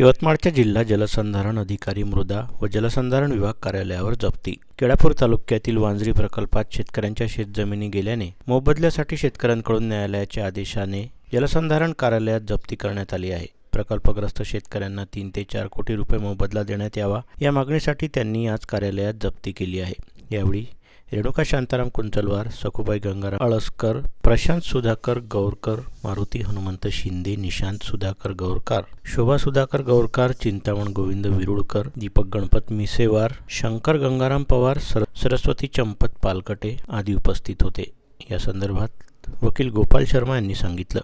यवतमाळच्या जिल्हा जलसंधारण अधिकारी मृदा व जलसंधारण विभाग कार्यालयावर जप्ती. केळापूर तालुक्यातील वांजरी प्रकल्पात शेतकऱ्यांच्या शेतजमिनी गेल्याने मोबदल्यासाठी शेतकऱ्यांकडून न्यायालयाच्या आदेशाने जलसंधारण कार्यालयात जप्ती करण्यात आली आहे. प्रकल्पग्रस्त शेतकऱ्यांना तीन ते चार कोटी रुपये मोबदला देण्यात यावा या मागणीसाठी त्यांनी आज कार्यालयात जप्ती केली आहे. यावेळी रेणुका शांताराम कुंचलवार सखुबाई गंगाराम अळसकर प्रशांत सुधाकर गौरकर मारुती हनुमंत शिंदे निशांत सुधाकर गौरकर शोभा सुधाकर गौरकर चिंतामण गोविंद विरुळकर दीपक गणपत मिसेवार शंकर गंगाराम पवार सर सरस्वती चंपत पालकटे आदी उपस्थित होते. या संदर्भात वकील गोपाल शर्मा यांनी सांगितलं.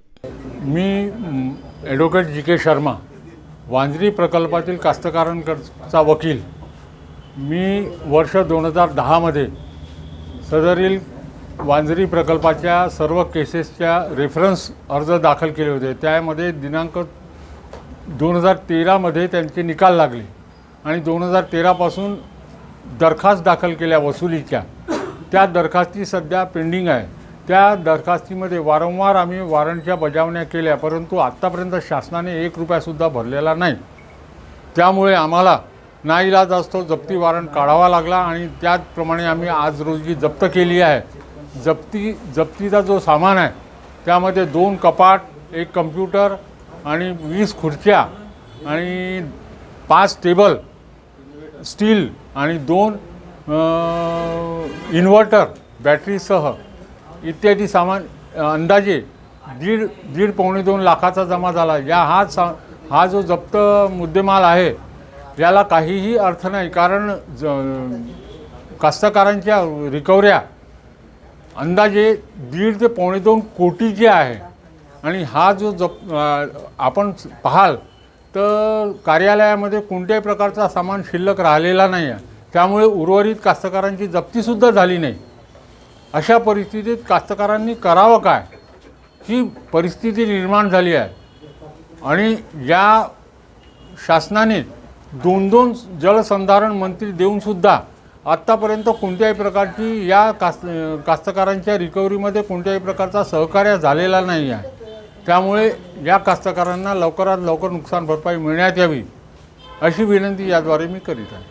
मी ॲडव्होकेट जी के शर्मा वांजरी प्रकल्पातील कास्तकारांकडचा वकील. मी वर्ष दोन हजार दहामध्ये सदरील वांजरी प्रकल्पाच्या सर्व केसेसच्या रेफरन्स अर्ज दाखल केले होते. त्यामध्ये दिनांक दोन हजार तेरामध्ये त्यांचे निकाल लागले आणि दोन हजार तेरापासून दरखास्त दाखल केल्या वसुलीच्या. त्या दरखास्ती सध्या पेंडिंग आहे. त्या दरखास्तीमध्ये वारंवार आम्ही वॉरंटच्या बजावण्या केल्या परंतु आत्तापर्यंत शासनाने एक रुपयासुद्धा भरलेला नाही. त्यामुळे आम्हाला नाईलाज असतो जप्ती वॉरंट काढावा लागला आणि त्याचप्रमाणे आम्ही आज रोजी जप्त केली आहे. जप्ती जप्तीचा जो सामान आहे त्यामध्ये दोन कपाट एक कम्प्युटर आणि वीस खुर्च्या आणि पाच टेबल स्टील आणि दोन इन्व्हर्टर बॅटरीसह इत्यादी सामान अंदाजे दीड दीड पावणे दोन लाखाचा जमा झाला. या हा सा हा जो जप्त मुद्देमाल आहे याला काहीही अर्थ नाही. कारण ज कास्तकारांच्या रिकवऱ्या अंदाजे दीड ते पावणे दोन कोटीचे आहे आणि हा जो जप आपण पाहाल तर कार्यालयामध्ये कोणत्याही प्रकारचा सामान शिल्लक राहिलेला नाही आहे त्यामुळे उर्वरित कास्तकारांची जप्तीसुद्धा झाली नाही. अशा परिस्थितीत कास्तकारांनी करावं काय? ही परिस्थिती निर्माण झाली आहे. आणि या शासनाने दोन दोन जलसंधारण मंत्री देऊनसुद्धा आत्तापर्यंत कोणत्याही प्रकारची या कास कास्तकारांच्या रिकव्हरीमध्ये कोणत्याही प्रकारचा सहकार्य झालेला नाही आहे. त्यामुळे या कास्तकारांना लवकरात लवकर नुकसान भरपाई मिळण्यात यावी अशी विनंती याद्वारे मी करीत आहे.